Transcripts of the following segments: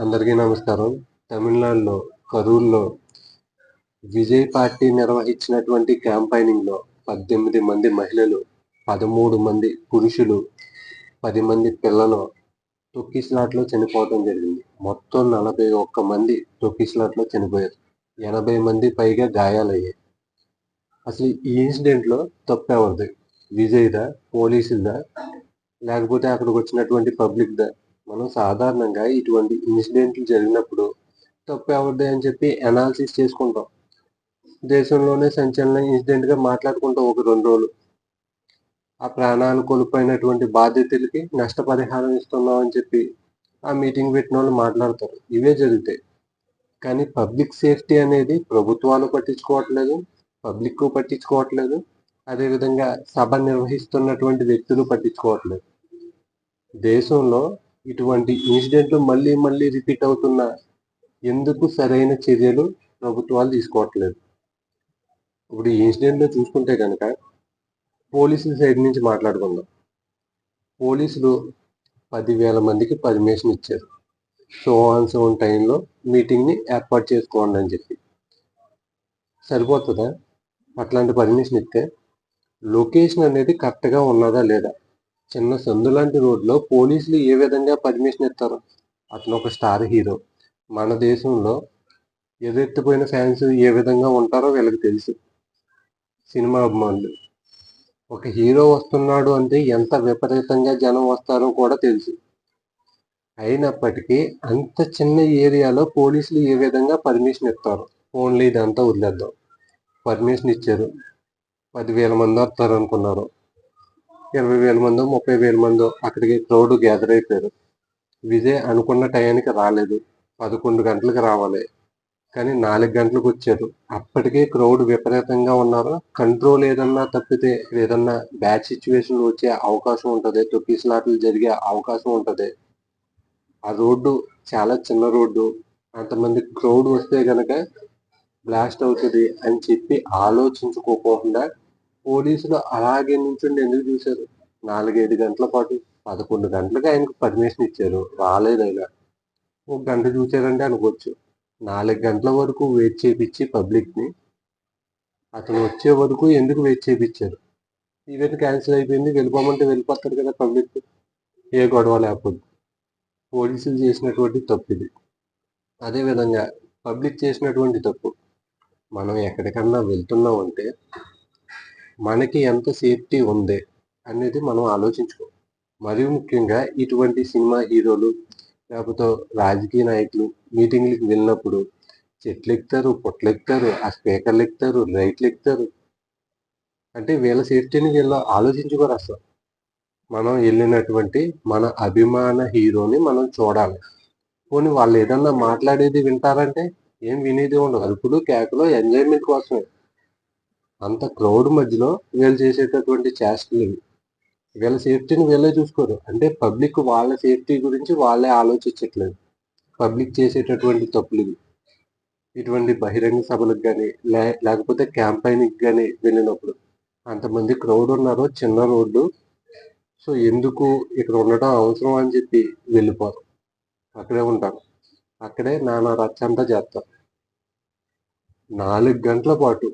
అందరికీ నమస్కారం. తమిళనాడులో కరూర్లో విజయ్ పార్టీ నిర్వహించినటువంటి క్యాంపైనింగ్లో పద్దెనిమిది మంది మహిళలు పదమూడు మంది పురుషులు పది మంది పిల్లలు తొక్కిస్లాట్లో చనిపోవడం జరిగింది. మొత్తం నలభై ఒక్క మంది తొక్కిస్లాట్లో చనిపోయారు. ఎనభై మంది పైగా గాయాలయ్యాయి. అసలు ఈ ఇన్సిడెంట్లో తప్పెవరిది విజయ్దా? పోలీసులదా? లేకపోతే అక్కడికి వచ్చినటువంటి పబ్లిక్దా? మనం సాధారణంగా ఇటువంటి ఇన్సిడెంట్లు జరిగినప్పుడు తప్పు ఎవరిదే అని చెప్పి అనాలిసిస్ చేసుకుంటాం. దేశంలోనే సంచలన ఇన్సిడెంట్గా మాట్లాడుకుంటాం ఒక రెండు రోజులు. ఆ ప్రాణాలు కోల్పోయినటువంటి బాధితులకి నష్టపరిహారం ఇస్తున్నాం అని చెప్పి ఆ మీటింగ్ పెట్టిన వాళ్ళు మాట్లాడతారు. ఇవే జరుగుతాయి. కానీ పబ్లిక్ సేఫ్టీ అనేది ప్రభుత్వాలు పట్టించుకోవట్లేదు పబ్లిక్ పట్టించుకోవట్లేదు అదేవిధంగా సభ నిర్వహిస్తున్నటువంటి వ్యక్తులు పట్టించుకోవట్లేదు. దేశంలో ఇటువంటి ఇన్సిడెంట్లు మళ్ళీ మళ్ళీ రిపీట్ అవుతున్న ఎందుకు సరైన చర్యలు ప్రభుత్వాలు తీసుకోవట్లేదు? ఇప్పుడు ఈ ఇన్సిడెంట్లో చూసుకుంటే కనుక పోలీసుల సైడ్ నుంచి మాట్లాడుకుందాం. పోలీసులు పదివేల మందికి పర్మిషన్ ఇచ్చారు. సో ఆన్ సో టైంలో మీటింగ్ని ఏర్పాటు చేసుకోండి అని చెప్పి. సరిపోతుందా? అట్లాంటి పర్మిషన్ ఇస్తే లొకేషన్ అనేది కరెక్ట్గా ఉన్నదా లేదా? చిన్న సందు లాంటి రోడ్లో పోలీసులు ఏ విధంగా పర్మిషన్ ఇస్తారు? అతను ఒక స్టార్ హీరో. మన దేశంలో ఎదెత్తిపోయిన ఫ్యాన్స్ ఏ విధంగా ఉంటారో వీళ్ళకి తెలుసు. సినిమా అభిమానులు. ఒక హీరో వస్తున్నాడు అంటే ఎంత విపరీతంగా జనం వస్తారో కూడా తెలుసు. అయినప్పటికీ అంత చిన్న ఏరియాలో పోలీసులు ఏ విధంగా పర్మిషన్ ఇస్తారు? ఓన్లీ ఇదంతా వదిలేద్దాం. పర్మిషన్ ఇచ్చారు. పదివేల మంది వస్తారు అనుకున్నారు ఇరవై వేల మందో ముప్పై వేల మందో అక్కడికి క్రౌడ్ గ్యాదర్ అయిపోయారు. విజయ్ అనుకున్న టయానికి రాలేదు. పదకొండు గంటలకు రావాలి. కానీ నాలుగు గంటలకు వచ్చారు. అప్పటికే క్రౌడ్ విపరీతంగా ఉన్నారు. కంట్రోల్ ఏదన్నా తప్పితే ఏదన్నా బ్యాడ్ సిచ్యువేషన్ వచ్చే అవకాశం ఉంటుంది. తొక్కిసలాటలు జరిగే అవకాశం ఉంటుంది. ఆ రోడ్డు చాలా చిన్న రోడ్డు. అంతమంది క్రౌడ్ వస్తే కనుక బ్లాస్ట్ అవుతుంది అని చెప్పి ఆలోచించుకోకుండా పోలీసులు అలాగే నుంచుండి ఎందుకు చూశారు? నాలుగైదు గంటల పాటు పదకొండు గంటలకు ఆయనకు పర్మిషన్ ఇచ్చారు. రాలేదు ఆయన. ఒక గంట చూశారంటే అనుకోవచ్చు. నాలుగు గంటల వరకు వెయిట్ చేపించి పబ్లిక్ని అతను వచ్చే వరకు ఎందుకు వెయిట్ చేపించారు? ఈవెంట్ క్యాన్సిల్ అయిపోయింది. వెళ్ళిపోమంటే వెళ్ళిపోతారు కదా పబ్లిక్ ఏ గొడవ లేకపోతే పోలీసులు చేసినటువంటి తప్పు ఇది. అదేవిధంగా పబ్లిక్ చేసినటువంటి తప్పు. మనం ఎక్కడికన్నా వెళ్తున్నాం అంటే మనకి ఎంత సేఫ్టీ ఉంది అనేది మనం ఆలోచించుకో మరీ ముఖ్యంగా ఇటువంటి సినిమా హీరోలు లేకపోతే రాజకీయ నాయకులు మీటింగ్లకు వెళ్ళినప్పుడు చెట్లు ఎక్కుతారు పొట్లు ఎక్కుతారు ఆ స్పీకర్లు ఎక్కుతారు లైట్లు ఎక్కుతారు అంటే వీళ్ళ సేఫ్టీని వీళ్ళు ఆలోచించుకోరు అసలు. మనం వెళ్ళినటువంటి మన అభిమాన హీరోని మనం చూడాలి. పోనీ వాళ్ళు ఏదన్నా మాట్లాడేది వింటారంటే ఏం వినేది ఉండదు. అరుపులు కేకలు ఎంజాయ్మెంట్ కోసమే. అంత క్రౌడ్ మధ్యలో వీళ్ళు చేసేటటువంటి చేష్టలు ఇవి. వీళ్ళ సేఫ్టీని వీళ్ళే చూసుకోరు. అంటే పబ్లిక్ వాళ్ళ సేఫ్టీ గురించి వాళ్ళే ఆలోచించట్లేదు. పబ్లిక్ చేసేటటువంటి తప్పులు ఇవి. ఇటువంటి బహిరంగ సభలకు కానీ లే లేకపోతే క్యాంపైనింగ్ కానీ వెళ్ళినప్పుడు అంతమంది క్రౌడ్ ఉన్నారు చిన్న రోడ్డు. సో ఎందుకు ఇక్కడ ఉండటం అవసరం అని చెప్పి వెళ్ళిపోరు. అక్కడే ఉంటారు. అక్కడే నానా రచ్చంతా చేస్తారు. నాలుగు గంటల పాటు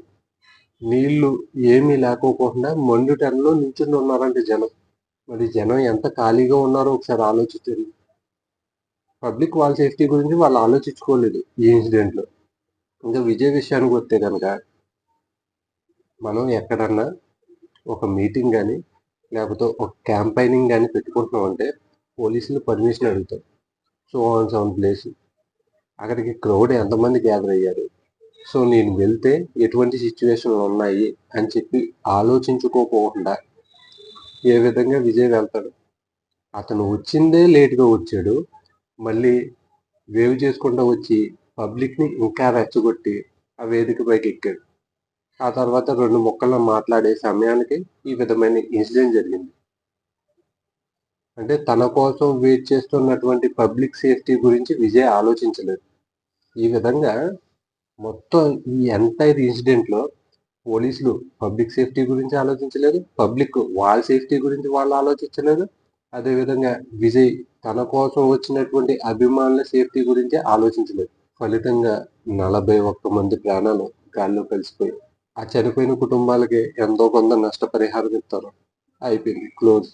నీళ్ళు ఏమీ లేకోకుండా మండు టెన్లో నిల్చుని ఉన్నారంటే జనం. మరి జనం ఎంత ఖాళీగా ఉన్నారో ఒకసారి ఆలోచించండి పబ్లిక్ వాళ్ళ సేఫ్టీ గురించి వాళ్ళు ఆలోచించుకోలేదు ఈ ఇన్సిడెంట్లో. ఇంకా విజయ్ విషయానికి వస్తే కనుక మనం ఎక్కడన్నా ఒక మీటింగ్ కానీ లేకపోతే ఒక క్యాంపైనింగ్ కానీ పెట్టుకుంటున్నాం అంటే పోలీసులు పర్మిషన్ అడుగుతారు. So on sound place. అక్కడికి క్రౌడ్ ఎంతమంది గ్యాదర్ అయ్యారు? సో నేను వెళ్తే ఎటువంటి సిచ్యువేషన్లు ఉన్నాయి అని చెప్పి ఆలోచించుకోకుండా ఏ విధంగా విజయ్ వెళ్తాడు? అతను వచ్చిందే లేట్గా వచ్చాడు. మళ్ళీ వేవ్ చేసుకుంటూ వచ్చి పబ్లిక్ని ఇంకా రెచ్చగొట్టి ఆ వేదిక పైకి ఎక్కాడు. ఆ తర్వాత రెండు ముక్కలు మాట్లాడే సమయానికి ఈ విధమైన ఇన్సిడెంట్ జరిగింది. అంటే తన కోసం వెయిట్ చేస్తున్నటువంటి పబ్లిక్ సేఫ్టీ గురించి విజయ్ ఆలోచించలేదు. ఈ విధంగా మొత్తం ఈ ఎంటైర్ ఇన్సిడెంట్లో పోలీసులు పబ్లిక్ సేఫ్టీ గురించి ఆలోచించలేదు పబ్లిక్ వాళ్ళ సేఫ్టీ గురించి వాళ్ళు ఆలోచించలేదు. అదేవిధంగా విజయ్ తన కోసం వచ్చినటువంటి అభిమానుల సేఫ్టీ గురించి ఆలోచించలేదు. ఫలితంగా నలభై ఒక్క మంది ప్రాణాలు గాల్లో కలిసిపోయి ఆ చనిపోయిన కుటుంబాలకి ఎంతో కొంత నష్టపరిహారం ఇస్తారు అయిపోయింది. క్లోజ్.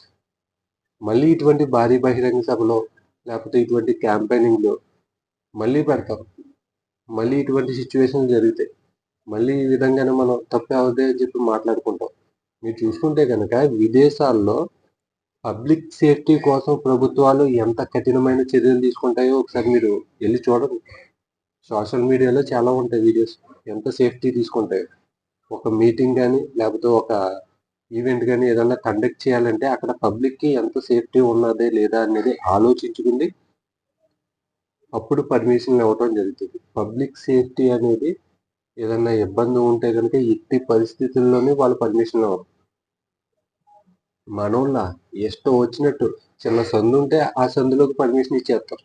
మళ్ళీ ఇటువంటి భారీ బహిరంగ సభలో లేకపోతే ఇటువంటి క్యాంపెయినింగ్లో మళ్ళీ పెడతారు మళ్ళీ ఇటువంటి సిచ్యువేషన్ జరుగుతాయి మళ్ళీ ఈ విధంగానే మనం తప్పే అవుతాయి అని చెప్పి మాట్లాడుకుంటాం. మీరు చూసుకుంటే కనుక విదేశాల్లో పబ్లిక్ సేఫ్టీ కోసం ప్రభుత్వాలు ఎంత కఠినమైన చర్యలు తీసుకుంటాయో ఒకసారి మీరు వెళ్ళి చూడండి. సోషల్ మీడియాలో చాలా ఉంటాయి వీడియోస్. ఎంత సేఫ్టీ తీసుకుంటాయి. ఒక మీటింగ్ కానీ లేకపోతే ఒక ఈవెంట్ కానీ ఏదైనా కండక్ట్ చేయాలంటే అక్కడ పబ్లిక్కి ఎంత సేఫ్టీ ఉన్నదే లేదా అనేది ఆలోచించుకుంది. అప్పుడు పర్మిషన్లు ఇవ్వటం జరుగుతుంది. పబ్లిక్ సేఫ్టీ అనేది ఏదన్నా ఇబ్బంది ఉంటే కనుక ఎట్టి పరిస్థితుల్లోనే వాళ్ళు పర్మిషన్ ఇవ్వరు. మనోళ్ళ ఇష్టం వచ్చినట్టు చిన్న సందు ఉంటే ఆ సందులోకి పర్మిషన్ ఇచ్చేస్తారు.